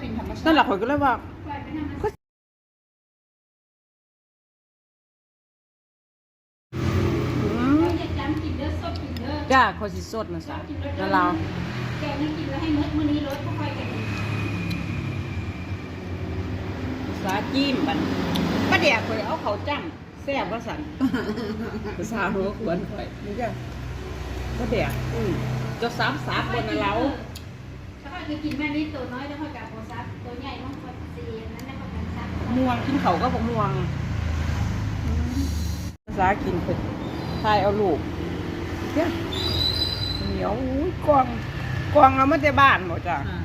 เป็นธรรมชาตินั่นแหละข่อยก็เลยว่า ปล่อยไปทำมันอืมเราจะจำกินเด้อสดกินเด้อจ้าข่อยสิสดนะสาแล้วเราแกนี่กินแล้วให้มื้อมื้อนี้รสค่อยๆกันภาษาจีนบัดก็เดี๋ยวข่อยเอาเขาวจ้ำแซ่บว่าสั่นภาษาหัวขวนข่อยนี่จ้ะก็เดี๋ยวอืมจะสามสามคนนะเรา ถ้าค่อยคือกินแม่นี่ตัวน้อยแล้วค่อยกับโบซับตัว ใหญ่ต้องค่อยซีนั้นแล้วค่อยกันซับม่วงกินเขาวก็บอกม่วงอืมภาษากินเผ็ดทายเอาลูกเนี่ยเหนียวอุ้ยกวางกวางเอามาจากบ้านหมดจ้ะอ่า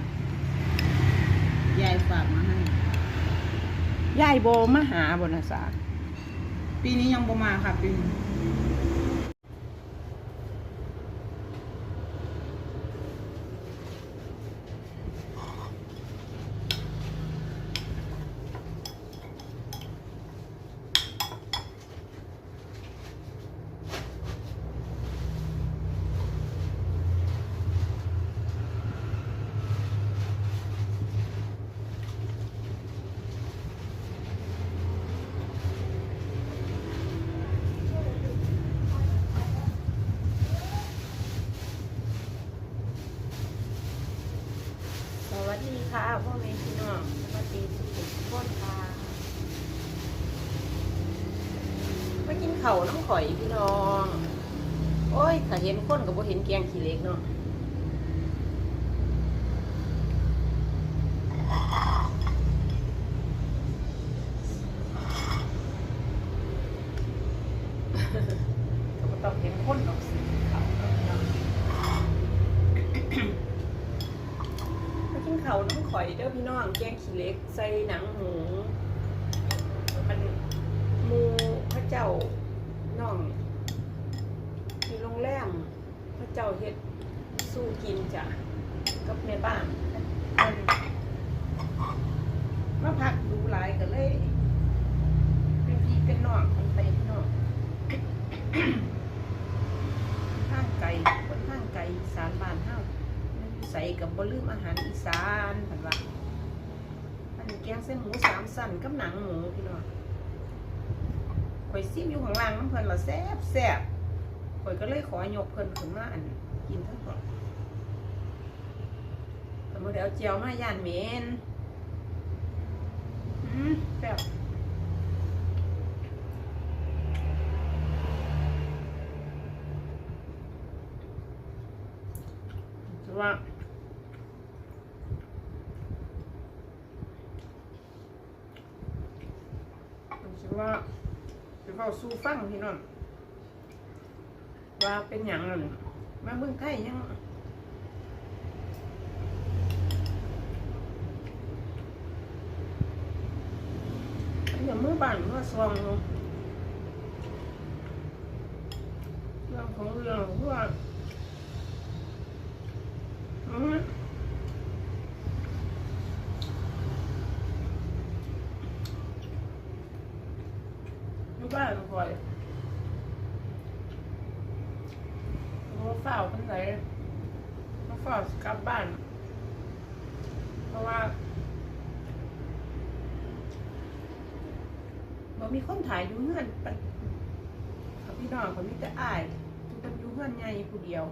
ยายฝากมาให้ยายโบมาหาบนะสาปีนี้ยังบ่มาค่ะปีนี้ สวัสดีค่ะพ่อแม่พี่น้องสวัสดีทุกคนค่ะมากิน เข่าวน้ำข่อยพี่น้อง โอ้ยถ้าเห็นคนกับบ่เห็นแกงขี้เล็กเนาะก็ต้องเห็นคนดอกสิเขาวพี่น้องมากินเขาวน้ำข่อยเด้อพี่น้องแกงขี้เล็กใส่หนังหมู สู้กินจ้ะกับแม่บ้านมาพักดูหลายกันเลย เป็นพี่เป็นน้องกันไปน้องข้างไก่คนข้างไก่อีสารบ้านเฮาใส่กับบลืมอาหารอีสานผันว่าอันนี้แกงเส้นหมูสามสั้นกับหนังหมูพี่น้องข่อยซิมอยู่ข้างล่างน้ำเพิ่นละแซ่บแซ่บข่อยก็เลยขอยกเพลินขึ้นมาอัน กินทั้งหมดแต่มื่อเดี๋ยวเจียวมาย่านเหม็นอืมแซ่บว่าคิดว่าจะเฝ้าสู้ฟังพี่น้องว่าเป็นอย่างนั้น มาเมืองไทยยังอย่ามือบ้านมื่อซองเนาะเรื่องของเรื่องว่าอืมอบ้านคอยมา เฝ้าเพิ่นไหนมาเฝ้ากลับบ้าน เพราะว่าบ่มีคนถ่ายอยู่เงื่อนปะกับพี่น้องเขามีแต่อายทุกคนอยู่เงื่อนใหญ่ผู้เดียว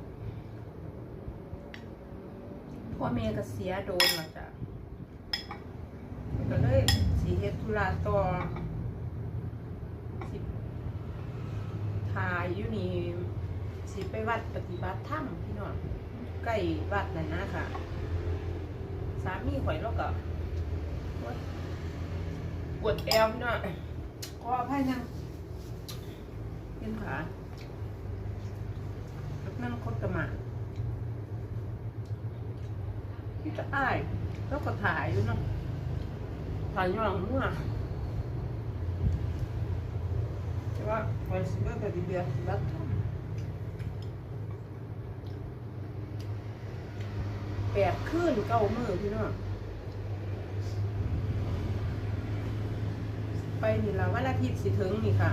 พ่อแม่ก็เสียโดนและจ้ะก็เลยสีเฮ็ดธุระต่อสิถ่ายอยู่นี่ สิไปวัดปฏิบัติธรรมพี่น้องใกล้วัดนั่นนะค่ะ สามีข่อยแล้วก็ปวดแอวพี่น้องขออภัยนะเป็นขานั่งคดกระหมาที่จะอ้ายแล้วก็ถ่ายอยู่เนาะถ่ายย้อนเมื่อแต่ว่าวันสิบก็ดีเดียวรัด แปดขึ้นเก้ามือพี่น้องไปนี่ละวันอาทิตย์สิถึงนี่ค่ะ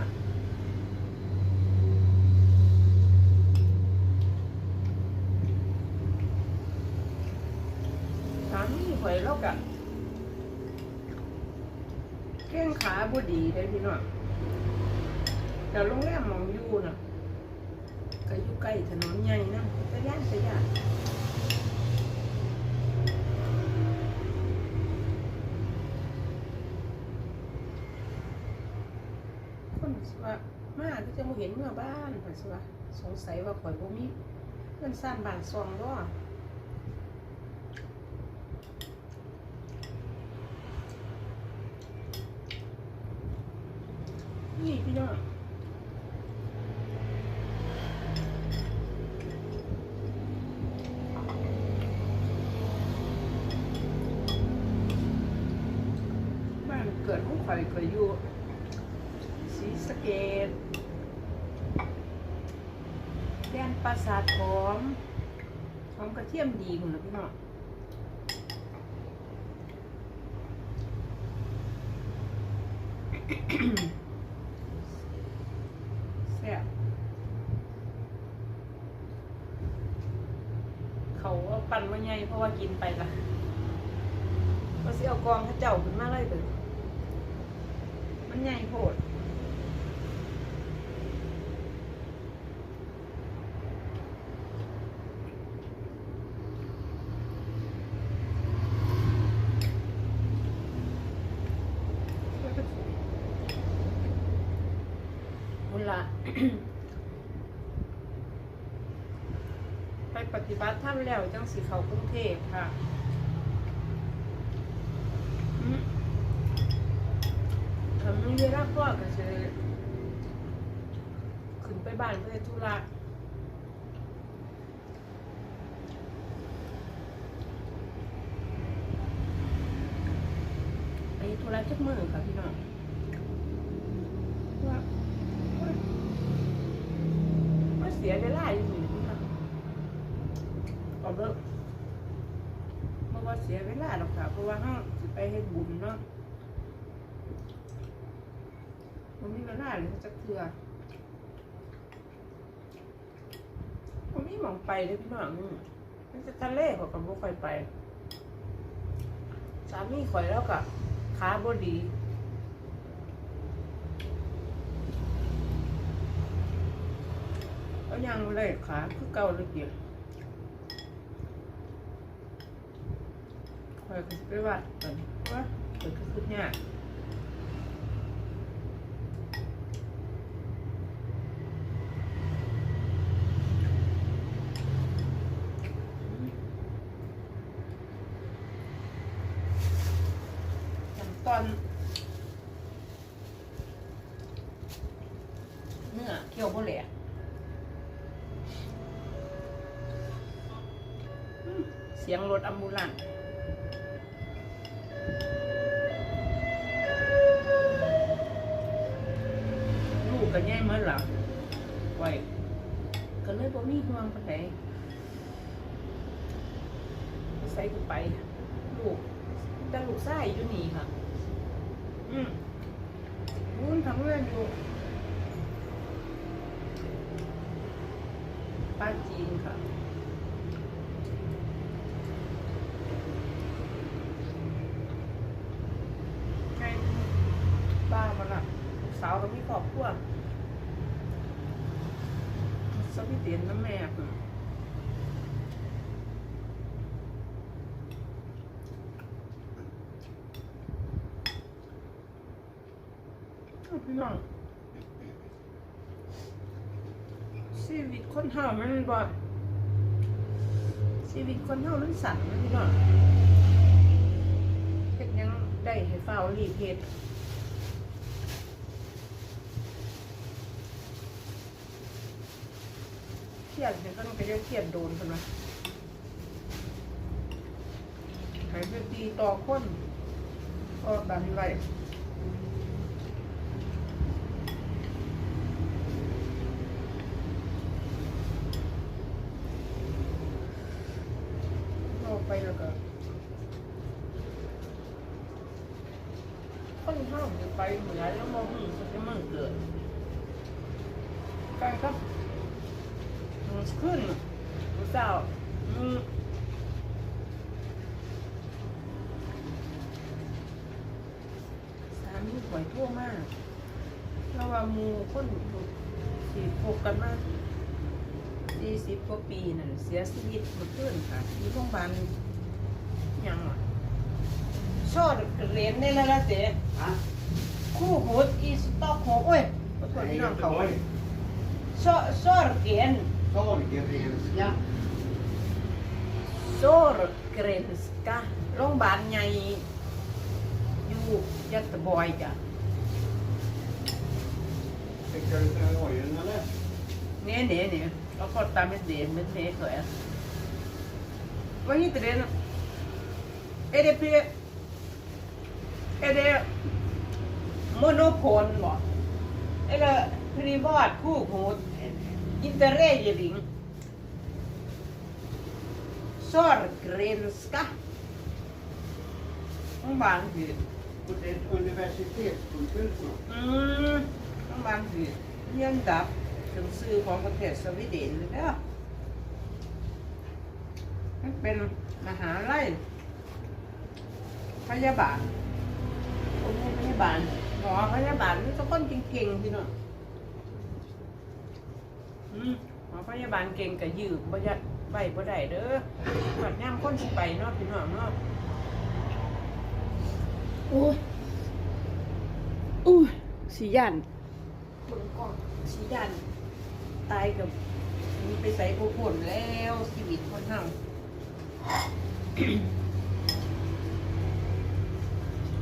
สามีข่อยแล้วกันแข้งขาบ่ดีเลยพี่น้องแต่โรงแรมมองอยู่น่ะก็อยู่ใกล้ถนนใหญ่นะจะย่านจะย่านคนสิ ว่ามาก็จะมาเห็นเมื่อบ้านเพิ่นสิว่าสงสัยว่าข่อยบ่มีเพื่อนซ่านบ้านซองบ่นี่พี่น้องบ้านเกิดของข่อยก็อยู่ สะเกดแดนปราสาทหอมหอมกระเทียมดีคุณนะพี่น้องแซ่บเขาเอาปั่นมาไงเพราะว่ากินไปละก็สิเอากองข้าเจ้าขึ้นมาเลยเด้อมันใหญ่โพด มุ ละไปปฏิบัติธรรมแล้วจังสิเขากรุงเทพค่ะอืมถ้ามีเวลาพ่อก็จะขึ้นไปบ้านเพื่อธุระไปธุระจักมือค่ะพี่น้องว่าว่าว่าเสียเวลาอยู่นี่พี่น้องเอาเลิกเพราะว่าเสียเวลาหรอกค่ะ เพราะว่าห้างสิไปเฮ็ดบุญเนาะมันมีเวลาเลยจะเถื่อมันมีหมองไปเลยพี่น้องมันจะทะเลขอกับบ่ค่อยไป สามีข่อยแล้วก็ขาบดี เอายังเลยขาคือเก่าเลยเกียข่อยก็สิไปวัดก่อนว่าเกิดขึ้นยากขั้นตอนเนื้อเคี่ยวบ่แหลก เสียง รถอัมบูลันลูกกันแย่เมื่อหลังไว้ก็เลยบ่มีห่วงปานใดใส่กูไป ลูกแต่ลูกชายอยู่นี่ค่ะ อืมวุ้นทำเรื่องอยู่ป้าจีนค่ะ ไงบ้ามันอะลูกสาวก็ มีครอบครัวสวิตเตียนน้ำแม่ค่ะเอาพี่น้องชีวิตคนเฮามันบ่ชีวิตคนเฮามันสั่นนะพี่น้องเฮ็ดยังได้ให้เฝ้ารีบเฮ็ด เครียดเนี่ยก็ต้องไปเรียกเครียดโดนคนละหายไปตีต่อคนก็ดันไว้เอาไปแล้วก็คนห้ามจะไปเหมือนแล้วมองหึงจะมั่งเกิดการครับ มันขึ้นรู้เจ้าอืมสามีไหวข่อยทั่วมากเพราะว่าหมูคนสีพบกันมาสี่สิบกว่าปีนั่นเสียชีวิตเมื่อคืนค่ะที่โรงพยาบาลยังอะชอดเรียนในละละเตะฮะคู่โหดอีสต็อกโหโอ้ยขอโทษพี่น้องเขา Göteborg. ชอชอดเกียน Sahlgrenska. โซรเก รนสกาโรงพยาบาลใหญ่อยู่ยัตเตอร์บอยจ้ะ Skickar du till ojen eller? Nej, nej, nej. Jag fattar med det, med det så är Vad heter det? Är det pri... Är det monopol va? Eller privat sjukvård? Inte regering? Sorgrenska? Hon vann ju. Och det är ett universitetssjukhus snart. อืมต้องบางทีเรียนดับถึงซื้อของประเทศสวีเดนเลยเด้อมันเป็นมหาลัยพยาบาลคนเป็นพยาบาลหมอพยาบาลนี่ทุกคนเก่งๆพี่น้องอืม หมอพยาบาลเก่งกับยืมบ่ยัดใบบ่ได้เด้อบัดย่ำคนสิไปเนาะพี่น้องเนาะโอ้ยอุ้ยสียันเบิ่งกล้องชี้ดันตายกับมีไปใส่ผู้ผลแล้วชีวิตคนเฮา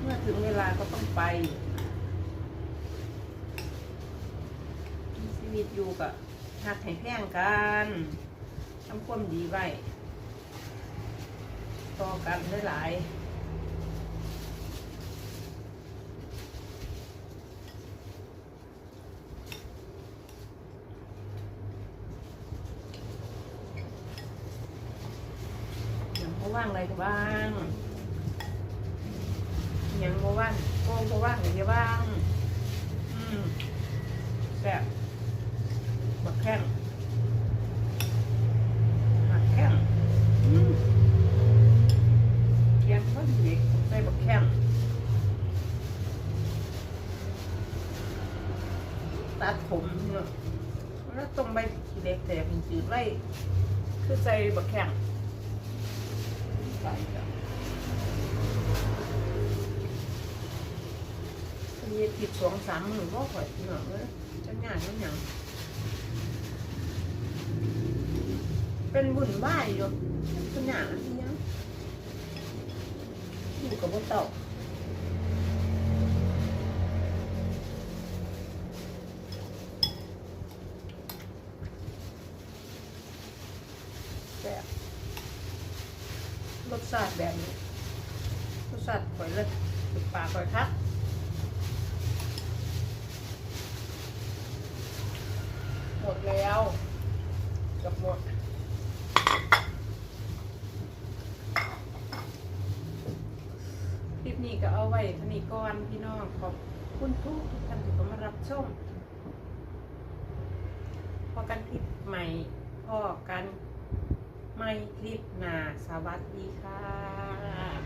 เมื่อถึงเวลาก็ต้องไปมีชีวิตอยู่กับ หักให้แพงกันทำความดีไว้ต่อกันหลายๆยังกว่างอะไรก็บ้างยังก็ว่างโก้ก็ว่างอะไรก็บ้าง อืมแซ่บ บักแข้งบักแข้งอืมเคียงก็ดีใส่บักแข้งตัดผมเนาะแล้วตรงใบขี้เล็กแต่เป็นจืดไว้คือใส่บักแข้งไปจ้ะมีผิดสองสามมือก็ข่อยเหนื่อยเลยจะงานนั่นยัง เป็นบุญไหวายอยู่เป็นางนั้ยังอยู่กับพวกเต่าแบบรสชาติแบบนี้รสชาติข่อยเลยปากข่อยครับ หมดแล้วเกับหมด คลิป นี้ก็เอาไว้เท่านี้ก่อนพี่น้องขอบคุณทุกทุกท่านที่เข้ามารับชมพอกันคลิปใหม่พอกันไม่คลิปหนาสวัสดีค่ะ